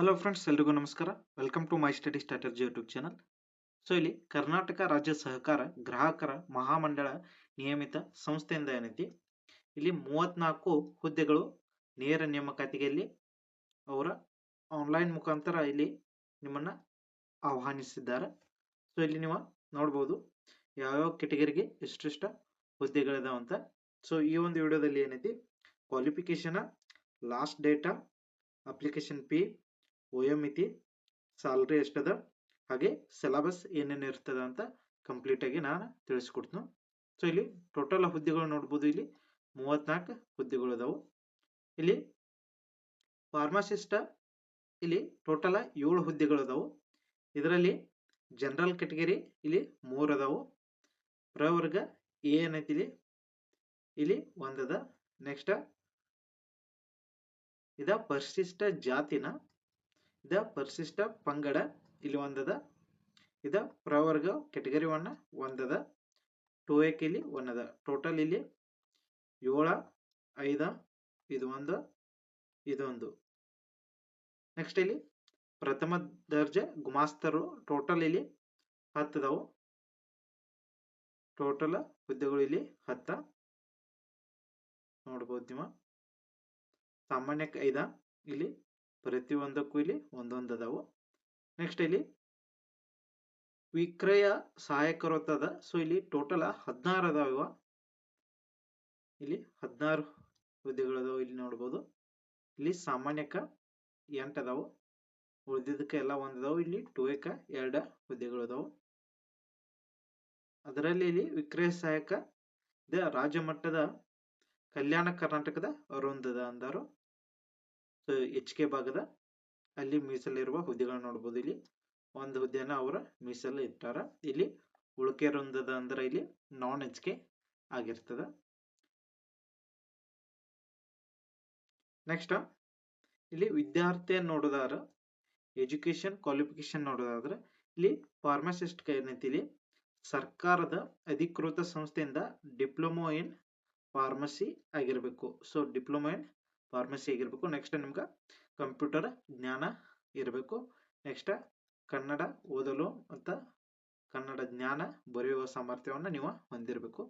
Hello friends ಎಲ್ರಿಗೂ ನಮಸ್ಕಾರ. Welcome to my study strategy YouTube channel so ಇಲ್ಲಿ ಕರ್ನಾಟಕ ರಾಜ್ಯ ಸಹಕಾರ ಗ್ರಾಹಕರ ಮಹಾಮಂಡಳ ನಿಯಮಿತ ಸಂಸ್ಥೆಯಿಂದ ಏನೈತಿ? ಇಲ್ಲಿ ಮೂವತ್ನಾಲ್ಕು ಹುದ್ದೆಗಳು ನೇರ ನೇಮಕಾತಿಗೆಯಲ್ಲಿ ಅವರ ಆನ್ಲೈನ್ ಮುಖಾಂತರ ಇಲ್ಲಿ ನಿಮ್ಮನ್ನ ಆಹ್ವಾನಿಸಿದ್ದಾರೆ. ಸೊ ಇಲ್ಲಿ ನೀವು ನೋಡ್ಬೋದು ಯಾವ್ಯಾವ ಕೆಟಗರಿಗೆ ಎಷ್ಟೆಷ್ಟ ಹುದ್ದೆಗಳಿದಾವ ಅಂತ. ಸೊ ಈ ಒಂದು ವಿಡಿಯೋದಲ್ಲಿ ಏನೈತಿ? Qualification last date application fee ವಯೋಮಿತಿ ಸ್ಯಾಲ್ರಿ ಎಷ್ಟದ, ಹಾಗೆ ಸಿಲಬಸ್ ಏನೇನು ಇರ್ತದ ಅಂತ ಕಂಪ್ಲೀಟ್ ಆಗಿ ನಾನು ತಿಳಿಸ್ಕೊಡ್ತೀನಿ. ಸೊ ಇಲ್ಲಿ ಟೋಟಲ್ ಹುದ್ದೆಗಳು ನೋಡ್ಬೋದು ಇಲ್ಲಿ ಮೂವತ್ನಾಲ್ಕು ಹುದ್ದೆಗಳು ಅದಾವು. ಇಲ್ಲಿ ಫಾರ್ಮಾಸಿಸ್ಟ ಇಲ್ಲಿ ಟೋಟಲ್ ಏಳು ಹುದ್ದೆಗಳು ಅದಾವು. ಇದರಲ್ಲಿ ಜನರಲ್ ಕೆಟಗರಿ ಇಲ್ಲಿ ಮೂರು ಅದಾವು. ಪ್ರವರ್ಗ ಏನೈತಿ ಇಲ್ಲಿ? ಇಲ್ಲಿ ಒಂದದ ನೆಕ್ಸ್ಟ್ ಇದ ಪರಿಶಿಷ್ಟ ಜಾತಿನ ಇದ ಪರಿಶಿಷ್ಟ ಪಂಗಡ ಇಲ್ಲಿ ಒಂದದ. ಇದ ಪ್ರವರ್ಗ ಕೆಟಗರಿ ಒನ್ ಒಂದದ. ಟೂ ಎಕ್ ಇಲ್ಲಿ ಒಂದದ. ಟೋಟಲ್ ಇಲ್ಲಿ ಏಳ, ಐದ, ಇದು ಒಂದು ಇದೊಂದು ನೆಕ್ಸ್ಟ್ ಇಲ್ಲಿ ಪ್ರಥಮ ದರ್ಜೆ ಗುಮಾಸ್ತರು. ಟೋಟಲ್ ಇಲ್ಲಿ ಹತ್ತದವು ಟೋಟಲ್ ಹುದ್ದೆಗಳು ಇಲ್ಲಿ ಹತ್ತ. ನೋಡ್ಬೋದು ನೀವು. ಸಾಮಾನ್ಯಕ್ಕೆ ಐದ. ಇಲ್ಲಿ ಪ್ರತಿಯೊಂದಕ್ಕೂ ಇಲ್ಲಿ ಒಂದೊಂದು ಅದಾವು. ನೆಕ್ಸ್ಟ್ ಇಲ್ಲಿ ವಿಕ್ರಯ ಸಹಾಯಕರು ಅದ ಸೊ ಇಲ್ಲಿ ಟೋಟಲ್ ಹದಿನಾರು ಅದಾವ ಇವ. ಇಲ್ಲಿ ಹದಿನಾರು ಅದಾವ ಇಲ್ಲಿ ನೋಡ್ಬೋದು. ಇಲ್ಲಿ ಸಾಮಾನ್ಯಕ ಎಂಟು ಅದಾವು. ಉಳಿದಿದ್ದಕ್ಕೆ ಎಲ್ಲ ಒಂದದಾವು ಇಲ್ಲಿ ಟೂ ಎಕ ಎರಡು ಹುದ್ದೆಗಳು ಅದಾವು. ಅದರಲ್ಲಿ ಇಲ್ಲಿ ವಿಕ್ರಯ ಸಹಾಯಕ ರಾಜ್ಯ ಮಟ್ಟದ ಕಲ್ಯಾಣ ಕರ್ನಾಟಕದ ವೃಂದದ ಅಂದರು. ಕೆ ಭಾಗದ ಅಲ್ಲಿ ಮೀಸಲಿರುವ ಹುದ್ದೆಗಳನ್ನ ನೋಡಬಹುದು ಇಲ್ಲಿ. ಒಂದು ಹುದ್ದೆನ ಅವರ ಮೀಸಲು ಇಟ್ಟಾರ. ಇಲ್ಲಿ ಉಳಿಕೆ ವೃಂದದ ಅಂದ್ರೆ ಇಲ್ಲಿ ನಾನ್ ಎಚ್ ಕೆ ಆಗಿರ್ತದ. ನೆಕ್ಸ್ಟ್ ಇಲ್ಲಿ ವಿದ್ಯಾರ್ಥಿ ನೋಡೋದಾದ್ರ ಎಜುಕೇಶನ್ ಕ್ವಾಲಿಫಿಕೇಶನ್ ನೋಡೋದಾದ್ರೆ, ಇಲ್ಲಿ ಫಾರ್ಮಸಿಸ್ಟ್ ಏನೈತಿ ಇಲ್ಲಿ? ಸರ್ಕಾರದ ಅಧಿಕೃತ ಸಂಸ್ಥೆಯಿಂದ ಡಿಪ್ಲೊಮೊ ಇನ್ ಫಾರ್ಮಸಿ ಆಗಿರಬೇಕು. ಸೊ ಡಿಪ್ಲೊಮೊ ಇನ್ ಫಾರ್ಮಸಿ ಆಗಿರ್ಬೇಕು. ನೆಕ್ಸ್ಟ್ ನಿಮ್ಗೆ ಕಂಪ್ಯೂಟರ್ ಜ್ಞಾನ ಇರಬೇಕು. ನೆಕ್ಸ್ಟ್ ಕನ್ನಡ ಓದಲು ಅಂತ ಕನ್ನಡ ಜ್ಞಾನ ಬರೆಯುವ ಸಾಮರ್ಥ್ಯವನ್ನು ನೀವು ಹೊಂದಿರಬೇಕು.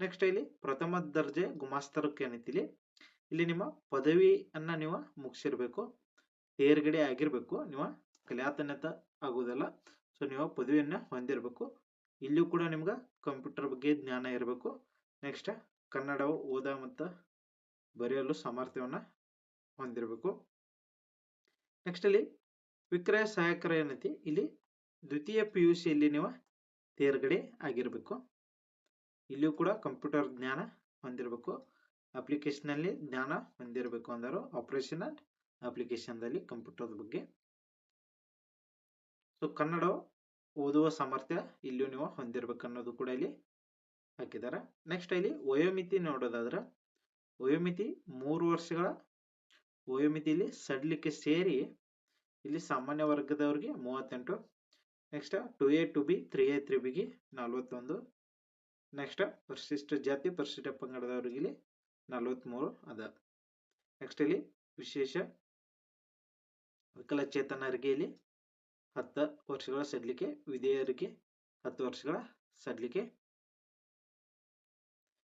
ನೆಕ್ಸ್ಟ್ ಇಲ್ಲಿ ಪ್ರಥಮ ದರ್ಜೆ ಗುಮಾಸ್ತರಕ್ಕೆ ಏನೈತಿಲಿ ಇಲ್ಲಿ ನಿಮ್ಮ ಪದವಿಯನ್ನು ನೀವು ಮುಗಿಸಿರ್ಬೇಕು. ತೇರ್ಗಡೆ ಆಗಿರಬೇಕು. ನೀವು ಕಲ್ಯಾತನ್ಯತ ಆಗೋದಲ್ಲ ಸೊ ನೀವು ಪದವಿಯನ್ನು ಹೊಂದಿರಬೇಕು. ಇಲ್ಲೂ ಕೂಡ ನಿಮ್ಗೆ ಕಂಪ್ಯೂಟರ್ ಬಗ್ಗೆ ಜ್ಞಾನ ಇರಬೇಕು. ನೆಕ್ಸ್ಟ್ ಕನ್ನಡ ಓದ ಮತ್ತು ಬರೆಯಲು ಸಾಮರ್ಥ್ಯವನ್ನ ಹೊಂದಿರಬೇಕು. ನೆಕ್ಸ್ಟ್ ಅಲ್ಲಿ ವಿಕ್ರಯ ಸಹಾಯಕರ ಏನೈತಿ? ಇಲ್ಲಿ ದ್ವಿತೀಯ ಪಿ ಯು ಸಿಯಲ್ಲಿ ನೀವು ತೇರ್ಗಡೆ ಆಗಿರಬೇಕು. ಇಲ್ಲಿಯೂ ಕೂಡ ಕಂಪ್ಯೂಟರ್ ಜ್ಞಾನ ಹೊಂದಿರಬೇಕು. ಅಪ್ಲಿಕೇಶನಲ್ಲಿ ಜ್ಞಾನ ಹೊಂದಿರಬೇಕು ಅಂದರು. ಆಪರೇಷನಲ್ ಅಪ್ಲಿಕೇಶನ್ದಲ್ಲಿ ಕಂಪ್ಯೂಟರ್ ಬಗ್ಗೆ. ಸೊ ಕನ್ನಡ ಓದುವ ಸಾಮರ್ಥ್ಯ ಇಲ್ಲಿಯೂ ನೀವು ಹೊಂದಿರಬೇಕು ಅನ್ನೋದು ಕೂಡ ಇಲ್ಲಿ ಹಾಕಿದ್ದಾರೆ. ನೆಕ್ಸ್ಟ್ ಇಲ್ಲಿ ವಯೋಮಿತಿ ನೋಡೋದಾದ್ರೆ ವಯೋಮಿತಿ ಮೂರು ವರ್ಷಗಳ ವಯೋಮಿತಿಯಲ್ಲಿ ಸಡ್ಲಿಕ್ಕೆ ಸೇರಿ ಇಲ್ಲಿ ಸಾಮಾನ್ಯ ವರ್ಗದವರಿಗೆ ಮೂವತ್ತೆಂಟು next two A two B three A three ಬಿಗೆ ನಲ್ವತ್ತೊಂದು ನೆಕ್ಸ್ಟ್ ಪರಿಶಿಷ್ಟ ಜಾತಿ, ಪರಿಶಿಷ್ಟ ಪಂಗಡದವ್ರಿಗೆ ಇಲ್ಲಿ ನಲ್ವತ್ತ್ಮೂರು ಅದ. ನೆಕ್ಸ್ಟ್ ಇಲ್ಲಿ ವಿಶೇಷ ವಿಕಲಚೇತನರಿಗೆ ಇಲ್ಲಿ ಹತ್ತು ವರ್ಷಗಳ ಸಡ್ಲಿಕೆ, ವಿಧೇಯರಿಗೆ ಹತ್ತು ವರ್ಷಗಳ ಸಡ್ಲಿಕೆ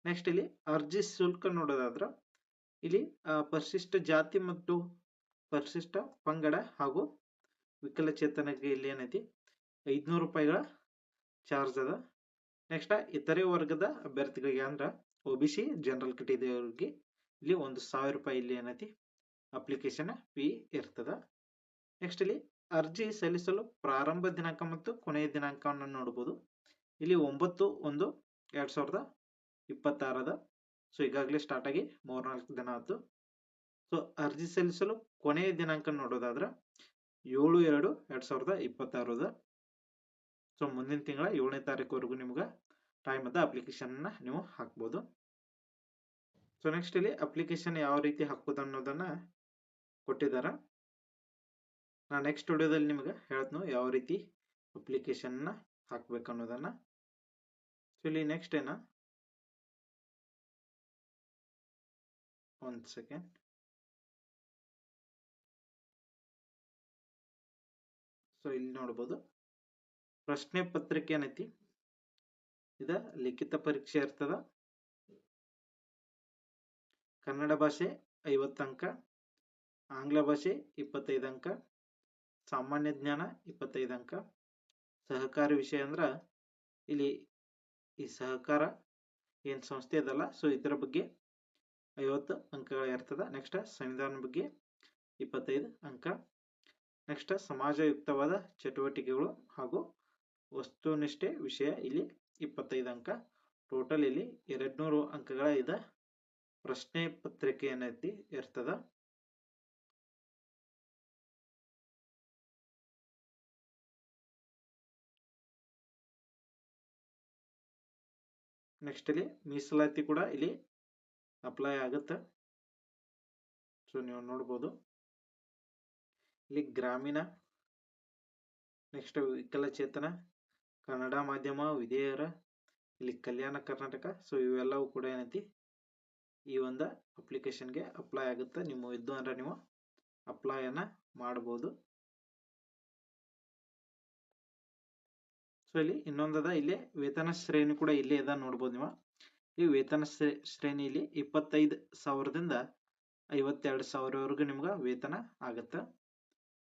ನೆಕ್ಸ್ಟ್ ಇಲ್ಲಿ ಅರ್ಜಿ ಶುಲ್ಕ ನೋಡೋದಾದ್ರೆ, ಇಲ್ಲಿ ಪರಿಶಿಷ್ಟ ಜಾತಿ ಮತ್ತು ಪರಿಶಿಷ್ಟ ಪಂಗಡ ಹಾಗೂ ವಿಕಲಚೇತನಕ್ಕೆ ಇಲ್ಲಿ ಏನೈತಿ, ಐದ್ನೂರು ರೂಪಾಯಿಗಳ ಚಾರ್ಜ್ ಅದ. ನೆಕ್ಸ್ಟ್ ಇತರೆ ವರ್ಗದ ಅಭ್ಯರ್ಥಿಗಳಿಗೆ ಅಂದ್ರೆ ಒ ಬಿ ಸಿ ಜನರಲ್ ಕಟ್ಟಿದವರಿಗೆ ಇಲ್ಲಿ ಒಂದು ಸಾವಿರ ರೂಪಾಯಿ ಇಲ್ಲಿ ಏನೈತಿ ಅಪ್ಲಿಕೇಶನ್ ಫೀ ಇರ್ತದ. ನೆಕ್ಸ್ಟ್ ಇಲ್ಲಿ ಅರ್ಜಿ ಸಲ್ಲಿಸಲು ಪ್ರಾರಂಭ ದಿನಾಂಕ ಮತ್ತು ಕೊನೆಯ ದಿನಾಂಕವನ್ನು ನೋಡಬಹುದು ಇಲ್ಲಿ ಒಂಬತ್ತು ಒಂದು ಎರಡ್ ಸಾವಿರದ ಇಪ್ಪತ್ತಾರದ ಸೊ ಈಗಾಗಲೇ ಸ್ಟಾರ್ಟ್ ಆಗಿ ಮೂರ್ನಾಲ್ಕು ದಿನ ಆಯ್ತು. ಸೊ ಅರ್ಜಿ ಸಲ್ಲಿಸಲು ಕೊನೆಯ ದಿನಾಂಕ ನೋಡೋದಾದ್ರೆ ಏಳು ಎರಡು ಎರಡು ಸಾವಿರದ ಇಪ್ಪತ್ತಾರದ ಸೊ ಮುಂದಿನ ತಿಂಗಳ ಏಳನೇ ತಾರೀಕುವರೆಗೂ ನಿಮ್ಗೆ ಟೈಮ್ ಅದ ಅಪ್ಲಿಕೇಶನ್ ನೀವು ಹಾಕ್ಬೋದು. ಸೊ ನೆಕ್ಸ್ಟ್ ಇಲ್ಲಿ ಅಪ್ಲಿಕೇಶನ್ ಯಾವ ರೀತಿ ಹಾಕೋದು ಅನ್ನೋದನ್ನ ಕೊಟ್ಟಿದ್ದಾರೆ. ನಾ ನೆಕ್ಸ್ಟ್ ವಿಡಿಯೋದಲ್ಲಿ ನಿಮ್ಗೆ ಹೇಳ್ತು ಯಾವ ರೀತಿ ಅಪ್ಲಿಕೇಶನ್ ಹಾಕ್ಬೇಕು ಅನ್ನೋದನ್ನ. ಸೊ ಇಲ್ಲಿ ನೆಕ್ಸ್ಟ್ ಏನ? ಒಂದ್ ಸೆಕೆಂಡ್ ಸೊ ಇಲ್ಲಿ ನೋಡ್ಬೋದು. ಪ್ರಶ್ನೆ ಪತ್ರಿಕೆ ಏನೈತಿ? ಇದ ಲಿಖಿತ ಪರೀಕ್ಷೆ ಇರ್ತದ. ಕನ್ನಡ ಭಾಷೆ ಐವತ್ತು ಅಂಕ, ಆಂಗ್ಲ ಭಾಷೆ ಇಪ್ಪತ್ತೈದು ಅಂಕ, ಸಾಮಾನ್ಯ ಜ್ಞಾನ ಇಪ್ಪತ್ತೈದು ಅಂಕ. ಸಹಕಾರಿ ವಿಷಯ ಅಂದ್ರೆ ಇಲ್ಲಿ ಈ ಸಹಕಾರ ಏನು ಸಂಸ್ಥೆ ಅದಲ್ಲ ಸೊ ಇದರ ಬಗ್ಗೆ ಐವತ್ತು ಅಂಕಗಳ ಇರ್ತದ. ನೆಕ್ಸ್ಟ್ ಸಂವಿಧಾನ ಬಗ್ಗೆ ಇಪ್ಪತ್ತೈದು ಅಂಕ. ನೆಕ್ಸ್ಟ್ ಸಮಾಜಯುಕ್ತವಾದ ಚಟುವಟಿಕೆಗಳು ಹಾಗೂ ವಸ್ತುನಿಷ್ಠೆ ವಿಷಯ ಇಲ್ಲಿ ಇಪ್ಪತ್ತೈದು ಅಂಕ. ಟೋಟಲ್ ಇಲ್ಲಿ ಎರಡ್ನೂರು ಅಂಕಗಳ ಇದ ಪ್ರಶ್ನೆ ಪತ್ರಿಕೆ ಏನೈತಿ ಇರ್ತದ. ನೆಕ್ಸ್ಟ್ ಇಲ್ಲಿ ಮೀಸಲಾತಿ ಕೂಡ ಇಲ್ಲಿ ಅಪ್ಲೈ ಆಗುತ್ತೆ. ಸೊ ನೀವು ನೋಡ್ಬೋದು. ಇಲ್ಲಿ ಗ್ರಾಮೀಣ ನೆಕ್ಸ್ಟ್ ವಿಕಲಚೇತನ, ಕನ್ನಡ ಮಾಧ್ಯಮ, ವಿಧೇಯರ, ಇಲ್ಲಿ ಕಲ್ಯಾಣ ಕರ್ನಾಟಕ ಸೊ ಇವೆಲ್ಲವೂ ಕೂಡ ಏನೈತಿ? ಈ ಒಂದು ಅಪ್ಲಿಕೇಶನ್ಗೆ ಅಪ್ಲೈ ಆಗುತ್ತೆ. ನಿಮ್ಮ ಇದ್ದು ಅಂದ್ರೆ ನೀವು ಅಪ್ಲೈಯನ್ನು ಮಾಡ್ಬೋದು. ಸೊ ಇಲ್ಲಿ ಇನ್ನೊಂದದ, ಇಲ್ಲಿ ವೇತನ ಶ್ರೇಣಿ ಕೂಡ ಇಲ್ಲೇ ಅದ ನೋಡ್ಬೋದು ನೀವು. ಈ ವೇತನ ಶ್ರೇಣಿಯಲ್ಲಿ ಇಪ್ಪತ್ತೈದು ಸಾವಿರದಿಂದ ಐವತ್ತೆರಡು ಸಾವಿರವರೆಗೂ ನಿಮ್ಗೆ ವೇತನ ಆಗುತ್ತೆ.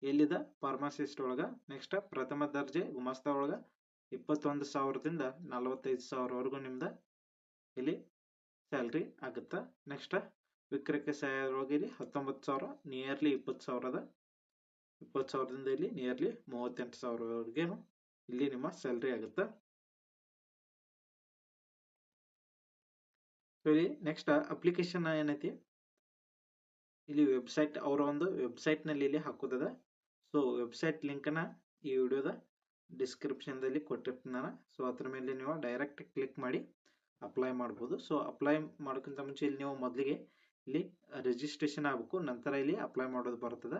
ಎಲ್ಲಿದ? ಫಾರ್ಮಸಿಸ್ಟ್ ಒಳಗೆ. ನೆಕ್ಸ್ಟ್ ಪ್ರಥಮ ದರ್ಜೆ ಗುಮಾಸ್ತ ಒಳಗೆ. ಇಪ್ಪತ್ತೊಂದು ಸಾವಿರದಿಂದ ನಲವತ್ತೈದು ಸಾವಿರವರೆಗೂ ನಿಮ್ದು ಇಲ್ಲಿ ಸ್ಯಾಲ್ರಿ ಆಗುತ್ತೆ. ನೆಕ್ಸ್ಟ್ ವಿಕ್ರಯಕ್ಕೆ ಸಹಾಯದೊಳಗೆ ಇಲ್ಲಿ ಹತ್ತೊಂಬತ್ತು ಸಾವಿರ ನಿಯರ್ಲಿ ಇಪ್ಪತ್ತು ಸಾವಿರದ. ಇಪ್ಪತ್ತು ಸಾವಿರದಿಂದ ಇಲ್ಲಿ ನಿಯರ್ಲಿ ಮೂವತ್ತೆಂಟು ಸಾವಿರವರೆಗೇನು ಇಲ್ಲಿ ನಿಮ್ಮ ಸ್ಯಾಲ್ರಿ ಆಗುತ್ತೆ. ಇಲ್ಲಿ ನೆಕ್ಸ್ಟ್ ಅಪ್ಲಿಕೇಶನ್ ಏನೈತಿ? ಇಲ್ಲಿ ವೆಬ್ಸೈಟ್ ಅವರ ಒಂದು ವೆಬ್ಸೈಟ್ನಲ್ಲಿ ಇಲ್ಲಿ ಹಾಕೋದದ. ಸೊ ವೆಬ್ಸೈಟ್ ಲಿಂಕ್ನ ಈ ವಿಡಿಯೋದ ಡಿಸ್ಕ್ರಿಪ್ಷನ್ ದಲ್ಲಿ ಕೊಟ್ಟಿರ್ತೀನಿ ನಾನು ಸೊ ಅದ್ರ ಮೇಲೆ ನೀವು ಡೈರೆಕ್ಟ್ ಕ್ಲಿಕ್ ಮಾಡಿ ಅಪ್ಲೈ ಮಾಡ್ಬೋದು. ಸೊ ಅಪ್ಲೈ ಮಾಡೋಕ್ಕಿಂತ ಮುಂಚೆ ಇಲ್ಲಿ ನೀವು ಮೊದಲಿಗೆ ಇಲ್ಲಿ ರಿಜಿಸ್ಟ್ರೇಷನ್ ಆಗಬೇಕು. ನಂತರ ಇಲ್ಲಿ ಅಪ್ಲೈ ಮಾಡೋದು ಬರ್ತದೆ.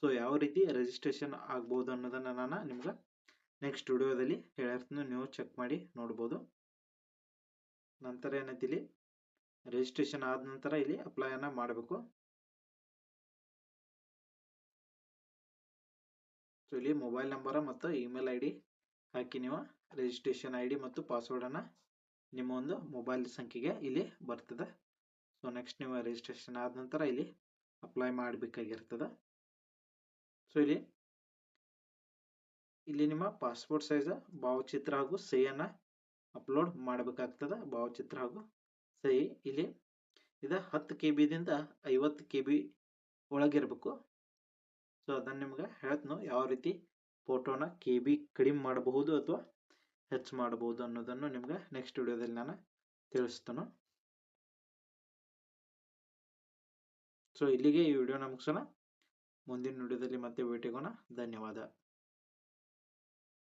ಸೊ ಯಾವ ರೀತಿ ರಿಜಿಸ್ಟ್ರೇಷನ್ ಆಗ್ಬೋದು ಅನ್ನೋದನ್ನು ನಾನು ನಿಮ್ಗೆ ನೆಕ್ಸ್ಟ್ ವಿಡಿಯೋದಲ್ಲಿ ಹೇಳಿರ್ತೀನಿ ನೀವು ಚೆಕ್ ಮಾಡಿ ನೋಡ್ಬೋದು. ನಂತರ ಏನೈತಿ ಇಲ್ಲಿ? ರಿಜಿಸ್ಟ್ರೇಷನ್ ಆದ ನಂತರ ಇಲ್ಲಿ ಅಪ್ಲೈಯನ್ನು ಮಾಡಬೇಕು. ಸೊ ಇಲ್ಲಿ ಮೊಬೈಲ್ ನಂಬರ್ ಮತ್ತು ಇಮೇಲ್ ಐ ಡಿ ಹಾಕಿ ನೀವು ರಿಜಿಸ್ಟ್ರೇಷನ್ ಐ ಡಿ ಮತ್ತು ಪಾಸ್ವರ್ಡನ್ನು ನಿಮ್ಮ ಒಂದು ಮೊಬೈಲ್ ಸಂಖ್ಯೆಗೆ ಇಲ್ಲಿ ಬರ್ತದೆ. ಸೊ ನೆಕ್ಸ್ಟ್ ನೀವು ರಿಜಿಸ್ಟ್ರೇಷನ್ ಆದ ನಂತರ ಇಲ್ಲಿ ಅಪ್ಲೈ ಮಾಡಬೇಕಾಗಿರ್ತದೆ. ಸೊ ಇಲ್ಲಿ ಇಲ್ಲಿ ನಿಮ್ಮ ಪಾಸ್ಪೋರ್ಟ್ ಸೈಜ್ ಭಾವಚಿತ್ರ ಹಾಗೂ ಸಹಿಯನ್ನು ಅಪ್ಲೋಡ್ ಮಾಡಬೇಕಾಗ್ತದೆ. ಭಾವಚಿತ್ರ ಹಾಗೂ ಸಹಿ ಇಲ್ಲಿ ಇದು ಹತ್ತು ಕೆ ಬಿದಿಂದ ಐವತ್ತು ಕೆ ಬಿ ಒಳಗಿರಬೇಕು. ಸೊ ಅದನ್ನು ನಿಮ್ಗೆ ಹೇಳ್ತನು, ಯಾವ ರೀತಿ ಫೋಟೋನ ಕೆ ಬಿ ಕಡಿಮೆ ಮಾಡಬಹುದು ಅಥವಾ ಹೆಚ್ಚು ಮಾಡಬಹುದು ಅನ್ನೋದನ್ನು ನಿಮ್ಗೆ ನೆಕ್ಸ್ಟ್ ವಿಡಿಯೋದಲ್ಲಿ ನಾನು ತಿಳಿಸ್ತಾನು. ಸೊ ಇಲ್ಲಿಗೆ ಈ ವಿಡಿಯೋನ ಮುಗಿಸೋಣ. ಮುಂದಿನ ವಿಡಿಯೋದಲ್ಲಿ ಮತ್ತೆ ಭೇಟಿಗೋಣ ಧನ್ಯವಾದ.